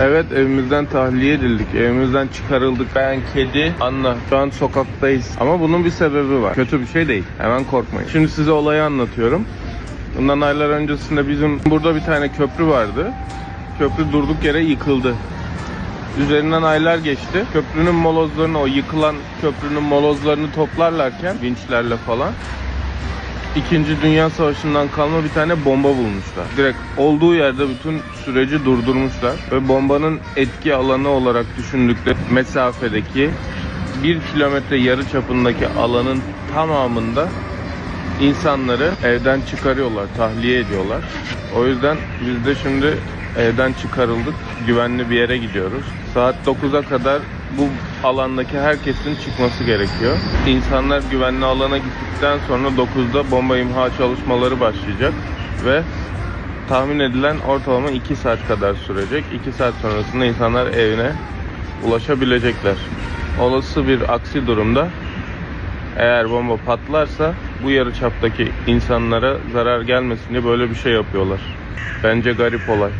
Evet evimizden tahliye edildik. Evimizden çıkarıldık. Ben kedi, Anna. Şu an sokaktayız. Ama bunun bir sebebi var. Kötü bir şey değil. Hemen korkmayın. Şimdi size olayı anlatıyorum. Bundan aylar öncesinde bizim burada bir tane köprü vardı. Köprü durduk yere yıkıldı. Üzerinden aylar geçti. Köprünün molozlarını, o yıkılan köprünün molozlarını toplarlarken vinçlerle falan İkinci Dünya Savaşı'ndan kalma bir tane bomba bulmuşlar. Direkt olduğu yerde bütün süreci durdurmuşlar. Ve bombanın etki alanı olarak düşündükleri mesafedeki bir kilometre yarı çapındaki alanın tamamında insanları evden çıkarıyorlar, tahliye ediyorlar. O yüzden biz de şimdi evden çıkarıldık. Güvenli bir yere gidiyoruz. Saat 9'a kadar bu alandaki herkesin çıkması gerekiyor. İnsanlar güvenli alana gittikten sonra 9'da bomba imha çalışmaları başlayacak ve tahmin edilen ortalama 2 saat kadar sürecek. 2 saat sonrasında insanlar evine ulaşabilecekler. Olası bir aksi durumda eğer bomba patlarsa bu yarı çaptaki insanlara zarar gelmesin diye böyle bir şey yapıyorlar. Bence garip olay.